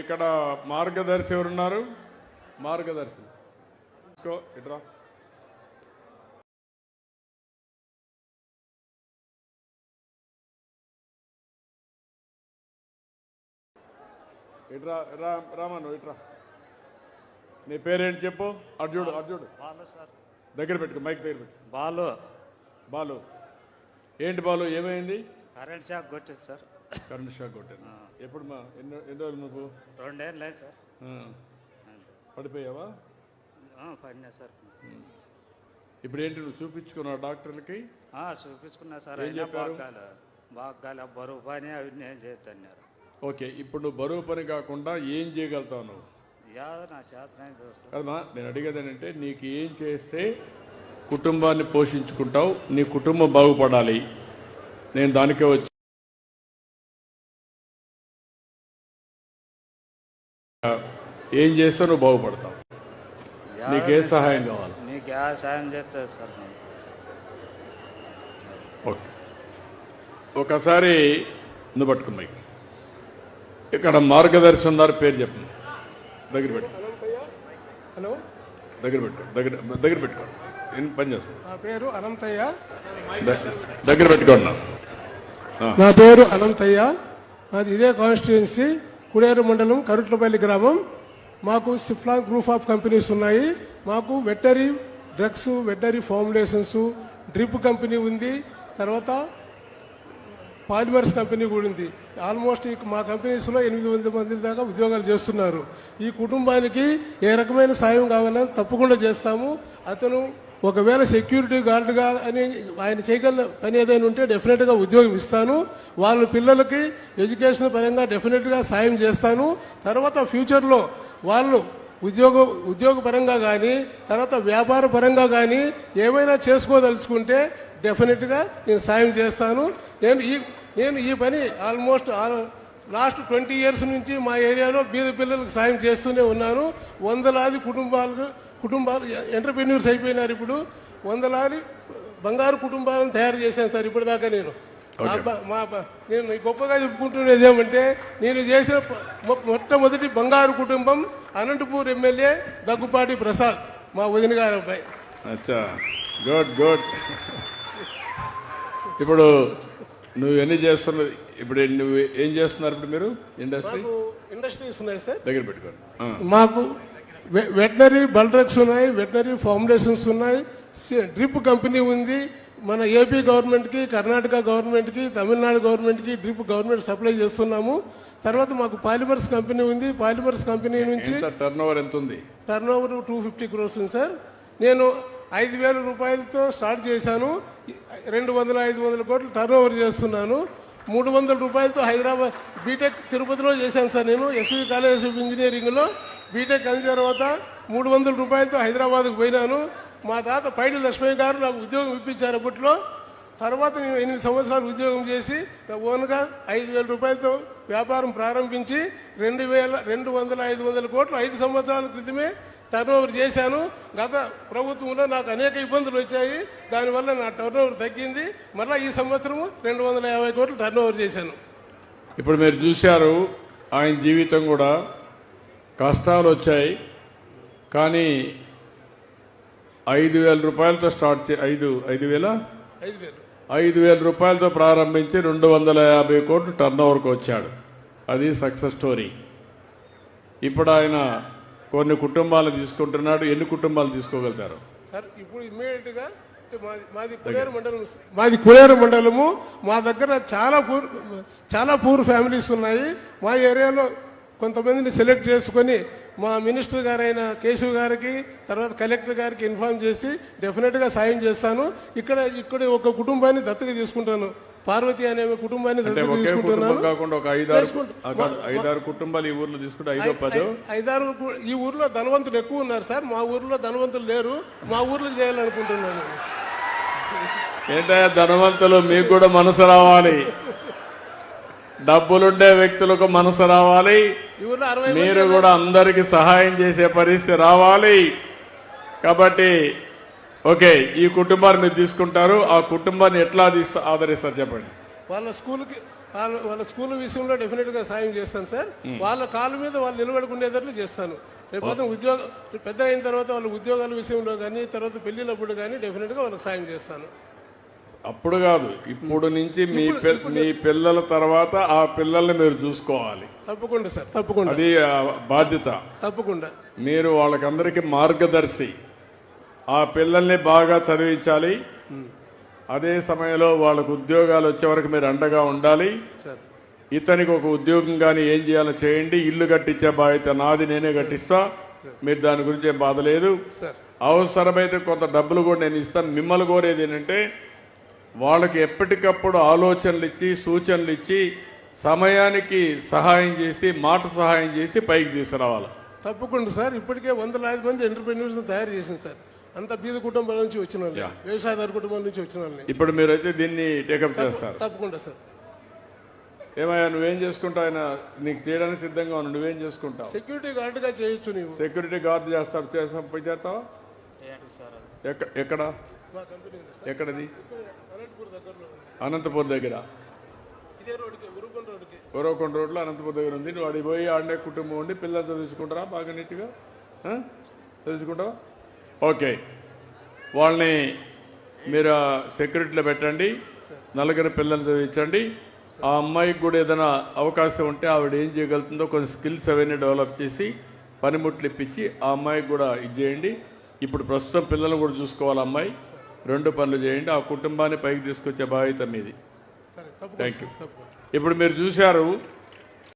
ఇక్కడ మార్గదర్శి ఎవరున్నారు? మార్గదర్శి. ఇట్రా. ఇట్రా రా రామను ఇట్రా. నీ పేరేంటి చెప్పు? అర్జుడు అర్జుడు బాలు సార్. దగ్గర పెట్టుకో మైక్ దగ్గర పెట్టు బాలు. బాలు. ఏంటి బాలు ఏమైంది? కరెంట్ షాక్ కొట్టింది సార్. కరెంట్ షాక్ కొట్టాను ఎప్పుడు మా ఎన్ని ఎన్ని రోజులు నువ్వు రెండేళ్ళు లేదు సార్. పడిపోయావా? పడినా సార్. ఇప్పుడు ఏంటి నువ్వు చూపించుకున్నావు డాక్టర్లకి? చూపించుకున్నా సార్. అయినా చెప్పారు? బాగాలి బాగాలి బరువు పని అవి నేను చేద్దన్నారు ఓకే ఇప్పుడు నువ్వు బరువు పని కాకుండా ఏం చేయగలుగుతావు నువ్వు? కదమ్మా నేను అడిగేది ఏంటంటే నీకు ఏం చేస్తే కుటుంబాన్ని పోషించుకుంటావు నీ కుటుంబం బాగుపడాలి. నేను దానికే వచ్చి ఏం చేస్తే నువ్వు బాగుపడతావు? నీకే సహాయం కావాలి? నీకు ఏ సాయం చేస్తుంది సార్ నేను. ఓకే. ఒకసారి నువ్వు పట్టుకున్నాయి ఇక్కడ మార్గదర్శి ఉన్నారు పేరు చెప్పండి. దగ్గర పెట్టు. హలో దగ్గర పెట్టు. దగ్గర దగ్గర పెట్టుకో ఏం పని చేస్తాను. నా పేరు అనంతయ్య. దగ్గర పెట్టుకోండి నా పేరు అనంతయ్య. మాది ఇదే కాన్స్టిట్యున్సీ కుడేరు మండలం కరుట్లపల్లి గ్రామం. మాకు సిఫ్లాన్ గ్రూప్ ఆఫ్ కంపెనీస్ ఉన్నాయి. మాకు veterinary drugs veterinary formulations drip company ఉంది. తర్వాత పాలిమర్స్ కంపెనీ కూడా ఉంది. ఆల్మోస్ట్ ఈ మా కంపెనీస్లో ఎనిమిది వందల మంది దాకా ఉద్యోగాలు చేస్తున్నారు. ఈ కుటుంబానికి ఏ రకమైన సాయం కావాలని తప్పకుండా చేస్తాము. అతను ఒకవేళ సెక్యూరిటీ గార్డుగా అని ఆయన చేయగల పని ఏదైనా ఉంటే డెఫినెట్గా ఉద్యోగం ఇస్తాను. వాళ్ళ పిల్లలకి ఎడ్యుకేషన్ పరంగా డెఫినెట్గా సాయం చేస్తాను. తర్వాత ఫ్యూచర్లో వాళ్ళు ఉద్యోగ ఉద్యోగపరంగా కానీ తర్వాత వ్యాపార పరంగా కానీ ఏమైనా చేసుకోదలుచుకుంటే డెఫినెట్గా నేను సాయం చేస్తాను. నేను ఈ నేను ఈ పని ఆల్మోస్ట్ ఆల్- లాస్ట్ ట్వంటీ ఇయర్స్ నుంచి మా ఏరియాలో బీద పిల్లలకు సాయం చేస్తూనే ఉన్నాను. వందలాది కుటుంబాలకు కుటుంబాలు ఎంటర్ప్రెన్యూర్స్ అయిపోయినారు ఇప్పుడు. వందలాది బంగారు కుటుంబాలను తయారు చేశాను సార్ ఇప్పటిదాకా నేను. మా నేను గొప్పగా చెప్పుకుంటున్నది ఏమంటే నేను చేసిన మొట్టమొదటి బంగారు కుటుంబం అనంతపూర్ ఎమ్మెల్యే దగ్గుపాటి ప్రసాద్ మా వదిన గారి అబ్బాయి. అచ్చా. Good good. ఇప్పుడు నువ్వు ఎన్ని చేస్తున్నది? ఇప్పుడు నువ్వు ఏం చేస్తున్నారు ఇప్పుడు మీరు? ఇండస్ట్రీ ఇండస్ట్రీస్ ఉన్నాయి సార్. దగ్గర పెట్టుకోండి. మాకు వెటనరీ బల్డ్రగ్స్ ఉన్నాయి వెటనరీ ఫార్ములేషన్స్ ఉన్నాయి డ్రిప్ కంపెనీ ఉంది మన ఏపీ గవర్నమెంట్కి కర్ణాటక గవర్నమెంట్కి తమిళనాడు గవర్నమెంట్కి డ్రిప్ గవర్నమెంట్ సప్లై చేస్తున్నాము. తర్వాత మాకు పాలిమర్స్ కంపెనీ ఉంది. పాలిమర్స్ కంపెనీ నుంచి టర్న్ ఓవర్ ఎంత ఉంది turnover two fifty crores ఉంది సార్. నేను ఐదు వేల రూపాయలతో స్టార్ట్ చేశాను. రెండు వందల ఐదు వందల కోట్లు టర్న్ ఓవర్ చేస్తున్నాను. మూడు వందల రూపాయలతో హైదరాబాద్ బీటెక్ తిరుపతిలో చేశాను సార్ నేను. ఎస్వి కాలేజ్ ఆఫ్ ఇంజనీరింగ్లో బీటెక్ అయిన తర్వాత మూడు వందల రూపాయలతో హైదరాబాద్కు పోయినాను. మా తాత పైడి లక్ష్మయ్య గారు నాకు ఉద్యోగం ఇప్పించారు అప్పట్లో. తర్వాత నేను ఎనిమిది సంవత్సరాలు ఉద్యోగం చేసి నా ఓన్గా ఐదు వేల రూపాయలతో వ్యాపారం ప్రారంభించి రెండు వేల రెండు వందల ఐదు వందల కోట్లు ఐదు సంవత్సరాల క్రితమే టర్నోవర్ చేశాను. గత ప్రభుత్వంలో నాకు అనేక ఇబ్బందులు వచ్చాయి. దానివల్ల నా టర్నోవర్ తగ్గింది. మళ్ళీ ఈ సంవత్సరము రెండు వందల యాభై కోట్లు టర్నోవర్ చేశాను. ఇప్పుడు మీరు చూశారు ఆయన జీవితం కూడా కష్టాలు వచ్చాయి. కానీ ఐదు వేల రూపాయలతో స్టార్ట్ చే ఐదు ఐదు వేల? ఐదు వేలు రూపాయలతో ప్రారంభించి రెండు వందల యాభై కోట్లు టర్న్ ఓవర్కి వచ్చాడు. అది సక్సెస్ స్టోరీ ఇప్పుడు ఆయన కొన్ని కుటుంబాలు తీసుకుంటున్నాడు. ఎన్ని కుటుంబాలు తీసుకోగలుగుతారు? సార్ ఇప్పుడు ఇమ్మీడియట్గా అంటే మాది మాది కులేరు మండలం మాది కులేరు మండలము. మా దగ్గర చాలా పూర్ చాలా పూర్ ఫ్యామిలీస్ ఉన్నాయి. మా ఏరియాలో కొంతమందిని సెలెక్ట్ చేసుకొని మా మినిస్టర్ గారైన కేశవ్ గారికి తర్వాత కలెక్టర్ గారికి ఇన్ఫార్మ్ చేసి డెఫినెట్గా సాయం చేస్తాను. ఇక్కడ ఇక్కడ ఒక కుటుంబాన్ని దత్తత తీసుకుంటాను. పార్వతి అనే కుటుంబాన్ని దత్తత తీసుకుంటున్నాను. కాకుండా ఒక ఐదారు కుటుంబాలు ఈ ఊర్లో తీసుకుంటే ఐదారు ఈ ఊర్లో ధనవంతులు ఎక్కువ ఉన్నారు సార్. మా ఊర్లో ధనవంతులు లేరు. మా ఊర్లో చేయాలనుకుంటున్నాను. ఏంటయ్యా ధనవంతులు మీకు కూడా మనసు రావాలి. డబ్బులుండే వ్యక్తులకు మనసు రావాలి. మీరు కూడా అందరికి సహాయం చేసే పరిస్థితి రావాలి. కాబట్టి ఓకే ఈ కుటుంబాన్ని మీరు తీసుకుంటారు. ఆ కుటుంబాన్ని ఎట్లా ఆదరిస్తారు చెప్పండి. వాళ్ళ స్కూల్కి వాళ్ళ వాళ్ళ స్కూల్ విషయంలో డెఫినెట్గా సాయం చేస్తాను సార్. వాళ్ళ కాళ్ళ మీద వాళ్ళు నిలబడుకునేటట్లు చేస్తాను. రేపు ఉద్యోగ పెద్ద అయిన తర్వాత వాళ్ళ ఉద్యోగాల విషయంలో కానీ తర్వాత పెళ్ళినప్పుడు కానీ డెఫినెట్గా వాళ్ళకి సాయం చేస్తాను. అప్పుడు కాదు ఇప్పుడు నుంచి మీ మీ పిల్లల తర్వాత ఆ పిల్లల్ని మీరు చూసుకోవాలి. తప్పకుండా సార్ తప్పకుండా. అది బాధ్యత. తప్పకుండా. మీరు వాళ్ళకందరికీ మార్గదర్శి. ఆ పిల్లల్ని బాగా చదివించాలి. అదే సమయంలో వాళ్ళకు ఉద్యోగాలు వచ్చే వరకు మీరు అండగా ఉండాలి. ఇతనికి ఒక ఉద్యోగం కానీ ఏం చేయాలో చేయండి. ఇల్లు కట్టించే బాధ్యత నాది నేనే కట్టిస్తా. మీరు దాని గురించి ఏం బాధ లేదు. సార్. అవసరమైతే కొంత డబ్బులు కూడా నేను ఇస్తాను. మిమ్మల్ని కోరేది ఏంటంటే వాళ్ళకి ఎప్పటికప్పుడు ఆలోచనలు ఇచ్చి సూచనలు ఇచ్చి సమయానికి సహాయం చేసి మాట సహాయం చేసి పైకి తీసుకురావాలి. తప్పకుండా సార్. ఇప్పటికే వందలాది మంది ఎంటర్ప్రెన్యూర్స్ తయారు చేసింది సార్. అంత బీద కుటుంబాల నుంచి వచ్చిన. వ్యవసాయదారు కుటుంబాల నుంచి వచ్చిన వాళ్ళని. ఇప్పుడు మీరైతే దీన్ని టేకప్ చేస్తారు. తప్పకుండా సార్. ఏమయ్యా నువ్వేం చేసుకుంటావు ఆయన? నీకు చేయడానికి సిద్ధంగా ఉన్నావు నువ్వేం చేసుకుంటావు? సెక్యూరిటీ గార్డ్గా చేయొచ్చు నీవు. సెక్యూరిటీ గార్డ్ చేస్తావు చేస్తావు? పోయి చేస్తావా? ఏంటి సార్. అది ఎక్కడ ఎక్కడ? ఎక్కడది? అనంతపూర్ దగ్గర. ఉరవకొండ రోడ్లో అనంతపూర్ దగ్గర ఉంది. నువ్వు అడిగి పోయి ఆడనే కుటుంబం ఉండి పిల్లలు చదివించుకుంటారా? బాగా నీట్గా? తెలుసుకుంటావా చదివించుకుంటావా? ఓకే. వాళ్ళని మీరు సెక్యూరిటీలో పెట్టండి. నలుగురు పిల్లల్ని చదివించండి. ఆ అమ్మాయికి కూడా ఏదైనా అవకాశం ఉంటే ఆవిడ ఏం చేయగలుగుతుందో కొన్ని స్కిల్స్ అవన్నీ డెవలప్ చేసి పనిముట్లు ఇప్పించి ఆ అమ్మాయికి కూడా ఇది చేయండి. ఇప్పుడు ప్రస్తుతం పిల్లలు కూడా చూసుకోవాలి అమ్మాయి. రెండు పనులు చేయండి. ఆ కుటుంబాన్ని పైకి తీసుకొచ్చే బాధ్యత మీది. సార్, తప్పకుండా ఇప్పుడు మీరు చూశారు